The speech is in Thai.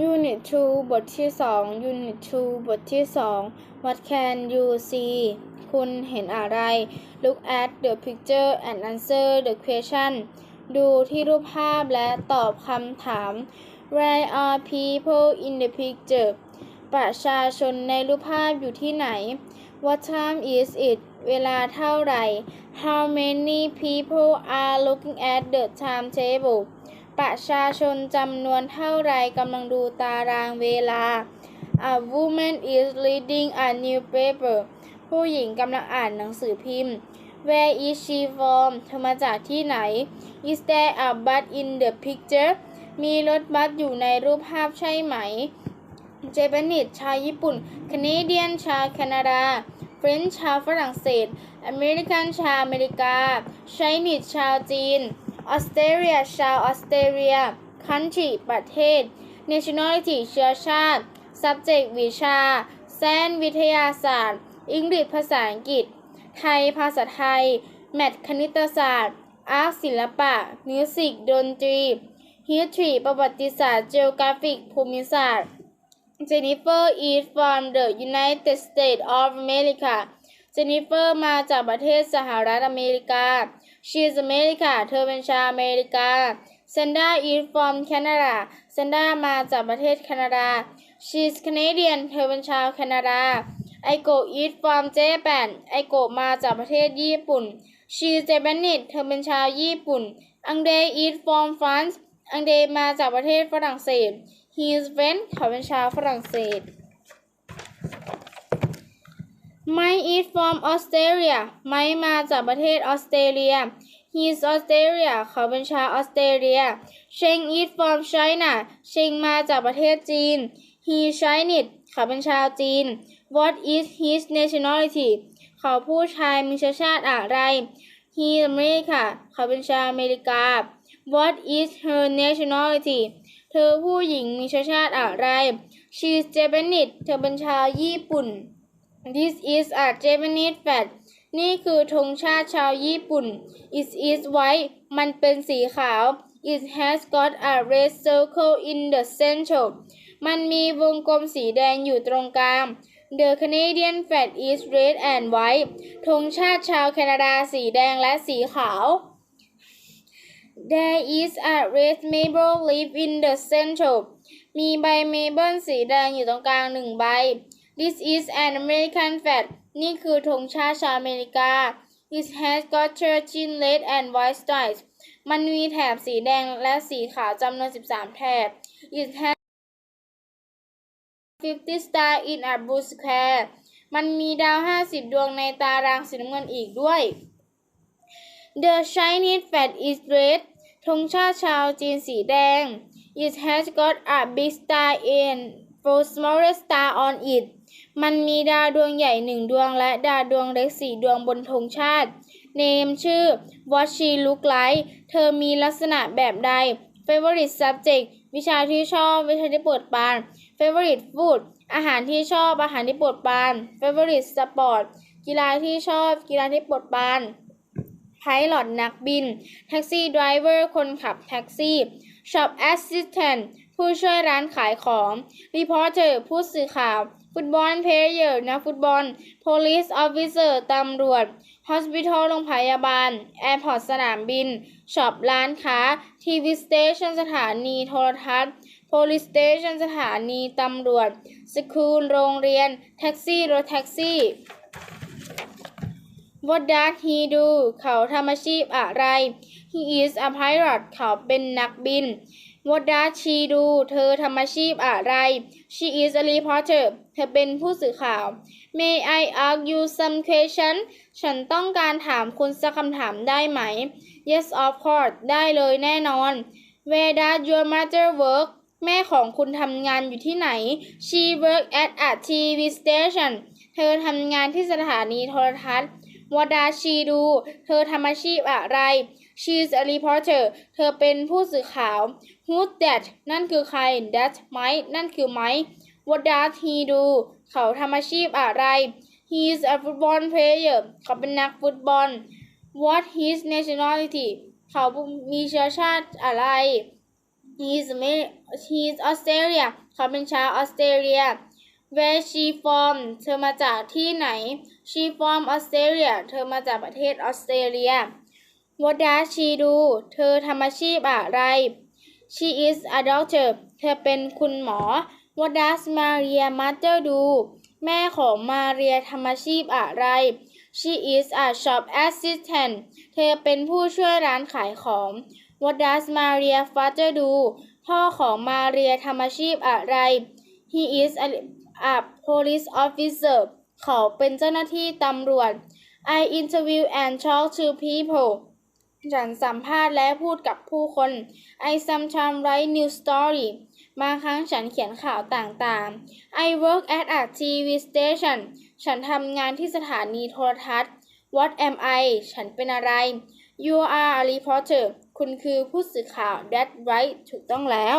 Unit 2 บทที่ 2 Unit 2 บทที่ 2 What can you see คุณเห็นอะไร Look at the picture and answer the question ดูที่รูปภาพและตอบคำถาม Where are people in the picture ประชาชนในรูปภาพอยู่ที่ไหน What time is it เวลาเท่าไหร่ How many people are looking at the timetable ประชาชนจำนวนเท่าไรกำลังดูตารางเวลา A woman is reading a newspaper ผู้หญิงกำลังอ่านหนังสือพิมพ์ Where is she from เธอมาจากที่ไหน Is there a bus in the picture มีรถบัสอยู่ในรูปภาพใช่ไหม เจแปนิสชาวญี่ปุ่น แคนาเดียนชาวแคนาดา เฟรนช์ชาวฝรั่งเศส อเมริกันชาวอเมริกาไชนีสชาวจีน ออสเตรเลียชาวออสเตรเลีย country ประเทศ nationality เชื้อชาติ subject วิชาแซนวิทยาศาสตร์อังกฤษภาษาอังกฤษ ไทย ภาษาไทยแมทคณิตศาสตร์อาร์ตศิลปะมิวสิกดนตรี history ประวัติศาสตร์ geographic ภูมิศาสตร์ Jennifer is from the United States of America เจนนิเฟอร์มาจากประเทศสหรัฐอเมริกา She is America เธอเป็นชาวอเมริกา Sandra is from Canada เซนดามาจากประเทศแคนาดา She is Canadian เธอเป็นชาวแคนาดา I go is from Japan ไอโกมาจากประเทศญี่ปุ่น She is Japanese เธอเป็นชาวญี่ปุ่นอังเด is from France อังเดมาจากประเทศฝรั่งเศส He is French เขาเป็นชาวฝรั่งเศส Mike is from Australia ไมมาจากประเทศออสเตรเลีย He is Australia เขาเป็นชาวออสเตรเลีย Sheng is from China เชงมาจากประเทศจีน He's Chinese เขาเป็นชาวจีน What is his nationality เขาผู้ชายมีเชื้อชาติอะไร He's America เขาเป็นชาวอเมริกา What is her nationality เธอผู้หญิงมีเชื้อชาติอะไร She is Japanese เธอเป็นชาวญี่ปุ่น This is a Japanese flag นี่คือธงชาติชาวญี่ปุ่น It is white มันเป็นสีขาว It has got a red circle in the center มันมีวงกลมสีแดงอยู่ตรงกลาง The Canadian flag is red and white ธงชาติชาวแคนาดาสีแดงและสีขาว There is a red maple leaf in the center มีใบเมเบิลสีแดงอยู่ตรงกลางหนึ่งใบ This is an American flag นี่คือธงชาติชาวอเมริกา It has got 13 red and white stripes มันมีแถบสีแดงและสีขาวจำนวน 13 แถบ It has 50 stars in a blue square มันมีดาว 50 ดวงในตารางสีน้ำเงินอีกด้วย The Chinese flag is red ธงชาติชาวจีนสีแดง It has got a big star and four smaller stars on it มันมีดาวดวงใหญ่หนึ่งดวงและดาวดวงเล็กสี่ดวงบนธงชาติ Name ชื่อ What she look like เธอมีลักษณะแบบใด Favorite subject วิชาที่ชอบ วิชาที่โปรดปาน Favorite food อาหารที่ชอบ อาหารที่โปรดปาน Favorite sport กีฬาที่ชอบ กีฬาที่โปรดปาน Pilot นักบิน Taxi driver คนขับแท็กซี่ Shop assistant ผู้ช่วยร้านขายของรีพอร์เตอร์ผู้สื่อข่าว ฟุตบอลเพลเยอร์นักฟุตบอล police officer ตำรวจ hospital โรงพยาบาล airport สนามบิน ช็อปร้านค้า TV station สถานีโทรทัศน์ police station สถานีตำรวจ สคูลโรงเรียน แท็กซี่ รถแท็กซี่ What does he do เขาทำอาชีพอะไร He is a pilot เขาเป็นนักบิน What does she do เธอทำอาชีพอะไร She is a reporter เธอเป็นผู้สื่อข่าว May I ask you some question ฉันต้องการถามคุณสักคำถามได้ไหม Yes of course ได้เลยแน่นอน Where does your mother work แม่ของคุณทำงานอยู่ที่ไหน She works at a TV station เธอทำงานที่สถานีโทรทัศน์ What does she do เธอทำอาชีพอะไร She's a reporter เธอเป็นผู้สื่อข่าว Who's that นั่นคือใคร That Mike นั่นคือ Mike What does he do เขาทำอาชีพอะไร He's a football player เขาเป็นนักฟุตบอล What his nationality เขามีเชื้อชาติอะไร He's me. He's Australia เขาเป็นชาวออสเตรเลีย where she from เธอมาจากที่ไหน she from Australia เธอมาจากประเทศออสเตรเลีย what does she do เธอทำอาชีพอะไร she is a doctor เธอเป็นคุณหมอ what does Maria mother do แม่ของมาเรียทำอาชีพอะไร she is a shop assistant เธอเป็นผู้ช่วยร้านขายของ what does Maria father do พ่อของมาเรียทำอาชีพอะไร he is a, a police officer เขาเป็นเจ้าหน้าที่ตำรวจ I interview and talk to people ฉันสัมภาษณ์และพูดกับผู้คน I sometimes write news story บางครั้งฉันเขียนข่าวต่างๆ I work at a TV station ฉันทำงานที่สถานีโทรทัศน์ What am I ฉันเป็นอะไร You are a reporter คุณคือผู้สื่อข่าว That's right ถูกต้องแล้ว